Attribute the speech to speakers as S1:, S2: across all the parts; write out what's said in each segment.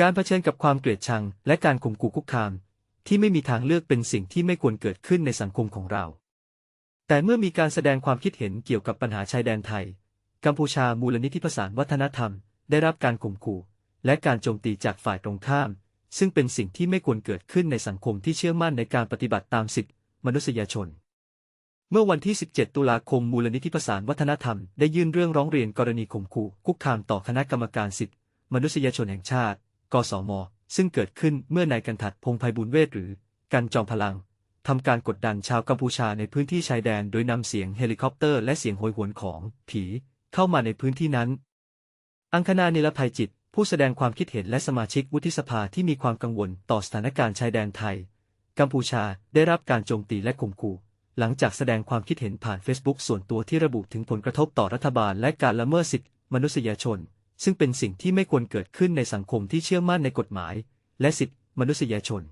S1: การเผชิญกับความเกลียดชัง และการข่มขู่คุกคาม ที่ไม่มีทางเลือกเป็นสิ่งที่ไม่ควรเกิดขึ้นในสังคมของเรา แต่เมื่อมีการแสดงความคิดเห็นเกี่ยวกับปัญหาชายแดนไทย กัมพูชามูลนิธิประสานวัฒนธรรม ได้รับการข่มขู่ และการโจมตีจากฝ่ายตรงข้าม ซึ่งเป็นสิ่งที่ไม่ควรเกิดขึ้นในสังคมที่เชื่อมั่นในการปฏิบัติตามสิทธิมนุษยชน เมื่อวันที่ 17 ตุลาคมมูลนิธิประสานวัฒนธรรม ได้ยื่นเรื่องร้องเรียนกรณีข่มขู่คุกคามต่อคณะกรรมการสิทธิมนุษยชนแห่งชาติ กสม ซึ่งเกิดขึ้นเมื่อนายกันทัดพงไพบุญเวทหรือ กันจอมพลังทำการกดดันชาวกัมพูชาในพื้นที่ชายแดนโดยนำเสียงเฮลิคอปเตอร์และเสียงโหยหวนของ ผี เข้ามาในพื้นที่นั้น อังคณานิลภัยจิต ผู้แสดงความคิดเห็นและสมาชิกวุฒิสภาที่มีความกังวลต่อสถานการณ์ชายแดนไทย กัมพูชาได้รับการโจมตีและข่มขู่ หลังจากแสดงความคิดเห็นผ่านเฟซบุ๊กส่วนตัวที่ระบุถึงผลกระทบต่อรัฐบาลและการละเมิดสิทธิมนุษยชน ซึ่งเป็นสิ่งที่ไม่ควรเกิดขึ้นในสังคมที่เชื่อมั่นในกฎหมาย และสิทธิมนุษยชน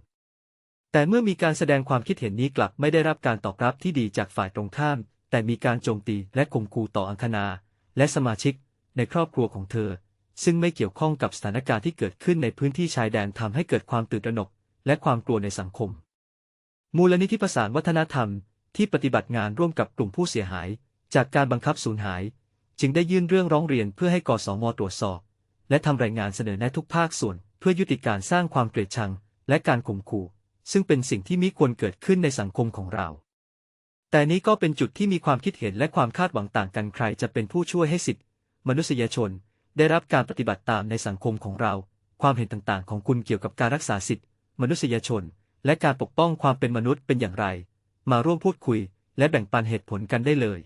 S1: แต่เมื่อมีการแสดงความคิดเห็นนี้กลับไม่ได้รับการตอบรับที่ดีจากฝ่ายตรงข้าม แต่มีการโจมตีและข่มขู่ต่ออังคณา และสมาชิก ในครอบครัวของเธอ ซึ่งไม่เกี่ยวข้องกับสถานการณ์ที่เกิดขึ้นในพื้นที่ชายแดนทำให้เกิดความตื่นตระหนก และความกลัวในสังคม มูลนิธิประสานวัฒนธรรมที่ปฏิบัติงานร่วมกับกลุ่มผู้เสียหาย จากการบังคับสูญหาย จึงได้ยื่นเรื่องร้องเรียนเพื่อให้กสมตรวจสอบ และทำรายงานเสนอแนะทุกภาคส่วน เพื่อยุติการสร้างความเกลียดชัง และการข่มขู่ ซึ่งเป็นสิ่งที่มิควรเกิดขึ้นในสังคมของเรา แต่นี้ก็เป็นจุดที่มีความคิดเห็นและความคาดหวังต่างกันใครจะเป็นผู้ช่วยให้สิทธิมนุษยชน ได้รับการปฏิบัติตามในสังคมของเรา ความเห็นต่างๆ ของคุณเกี่ยวกับการรักษาสิทธิมนุษยชน และการปกป้องความเป็นมนุษย์เป็นอย่างไร มาร่วมพูดคุย และแบ่งปันเหตุผลกันได้เลย